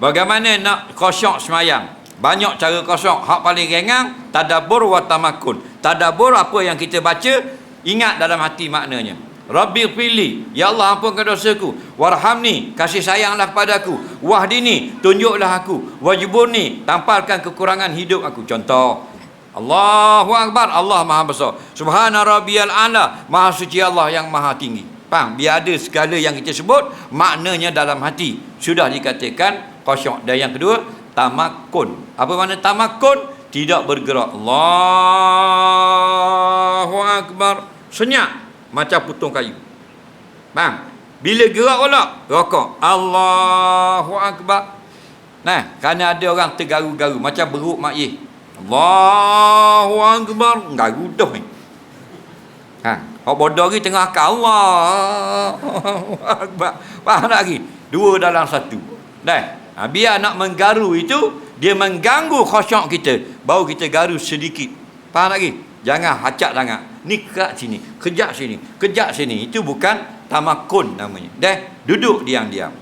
Bagaimana nak khusyuk semayang? Banyak cara khusyuk. Hak paling ringan, tadabbur wa tamakun. Tadabbur apa yang kita baca, ingat dalam hati maknanya. Rabbi pili, ya Allah ampunkan dosaku. Warhamni, kasih sayanglah kepadaku. Wahdini, tunjuklah aku. Wajibuni, tampalkan kekurangan hidup aku. Contoh, Allahu Akbar, Allah Maha Besar. Subhana rabbiyal a'la, Maha suci Allah yang Maha tinggi. Faham? Biar ada segala yang kita sebut, maknanya dalam hati. Sudah dikatakan khusyuk. Dan yang kedua, tamakun. Apa makna tamakun? Tidak bergerak. Allahu Akbar. Senyap macam putung kayu. Faham? Bila gerak pula, rokok. Allahu Akbar. Nah, kerana ada orang tergaru-garu macam beruk mak. Allahu Akbar. Garu dah ni. Ha, orang bodoh ni tengah Allahu Akbar. Faham tak lagi? Dua dalam satu. Dah. Ha, biar nak menggaru itu dia mengganggu khusyuk kita. Baru kita garu sedikit. Faham tak lagi? Jangan hacak sangat. Ni kat sini, kejap sini, kejap sini. Itu bukan tamakun namanya. Dah, duduk diam-diam.